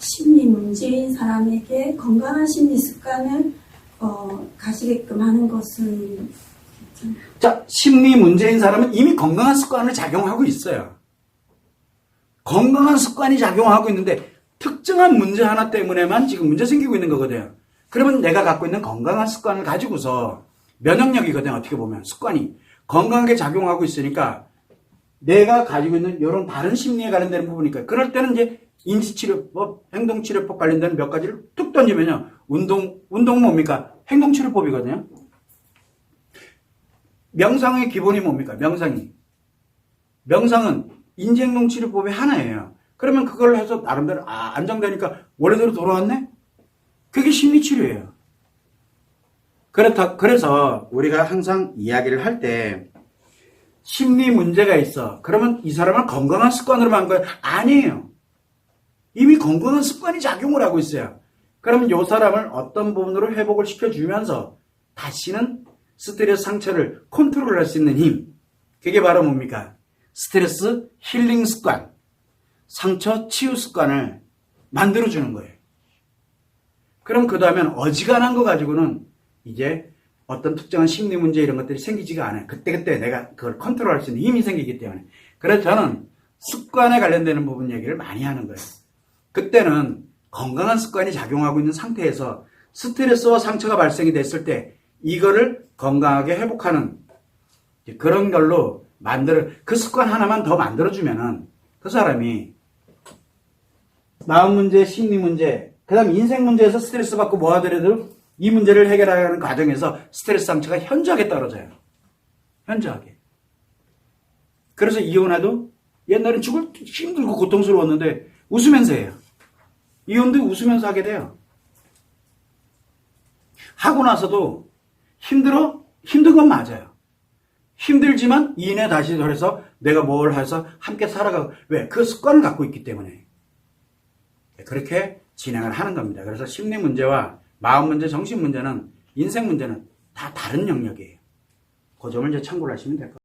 심리 문제인 사람에게 건강한 심리 습관을 어, 가지게끔 하는 것은. 자, 심리 문제인 사람은 이미 건강한 습관을 작용하고 있어요. 건강한 습관이 작용하고 있는데 특정한 문제 하나 때문에만 지금 문제 생기고 있는 거거든요. 그러면 내가 갖고 있는 건강한 습관을 가지고서 면역력이거든요. 어떻게 보면 습관이 건강하게 작용하고 있으니까 내가 가지고 있는 이런 다른 심리에 관련되는 부분이니까 그럴 때는 이제 인지치료법, 행동치료법 관련된 몇 가지를 툭 던지면요. 운동, 운동 뭡니까? 행동치료법이거든요. 명상의 기본이 뭡니까? 명상이. 명상은 인지행동치료법의 하나예요. 그러면 그걸 해서 나름대로 아 안정되니까 원래대로 돌아왔네? 그게 심리치료예요. 그렇다 그래서 우리가 항상 이야기를 할 때 심리 문제가 있어. 그러면 이 사람은 건강한 습관으로만 한 거예요? 아니에요. 이미 건강한 습관이 작용을 하고 있어요. 그러면 이 사람을 어떤 부분으로 회복을 시켜주면서 다시는 스트레스 상처를 컨트롤할 수 있는 힘. 그게 바로 뭡니까? 스트레스 힐링 습관, 상처 치유 습관을 만들어주는 거예요. 그럼 그 다음엔 어지간한 거 가지고는 이제 어떤 특정한 심리 문제 이런 것들이 생기지가 않아요. 그때그때 내가 그걸 컨트롤할 수 있는 힘이 생기기 때문에. 그래서 저는 습관에 관련되는 부분 얘기를 많이 하는 거예요. 그때는 건강한 습관이 작용하고 있는 상태에서 스트레스와 상처가 발생이 됐을 때 이거를 건강하게 회복하는 그런 걸로 만들어 그 습관 하나만 더 만들어주면은 그 사람이 마음 문제, 심리 문제, 그다음 인생 문제에서 스트레스 받고 뭐 하더라도 이 문제를 해결하는 과정에서 스트레스 상처가 현저하게 떨어져요. 현저하게. 그래서 이혼해도 옛날엔 죽을 힘들고 고통스러웠는데 웃으면서 해요. 이혼도 웃으면서 하게 돼요. 하고 나서도 힘들어? 힘든 건 맞아요. 힘들지만 이내 다시 돌아서 내가 뭘 해서 함께 살아가고 왜? 그 습관을 갖고 있기 때문에 그렇게 진행을 하는 겁니다. 그래서 심리 문제와 마음 문제, 정신 문제는 인생 문제는 다 다른 영역이에요. 그 점을 이제 참고를 하시면 될 것 같아요.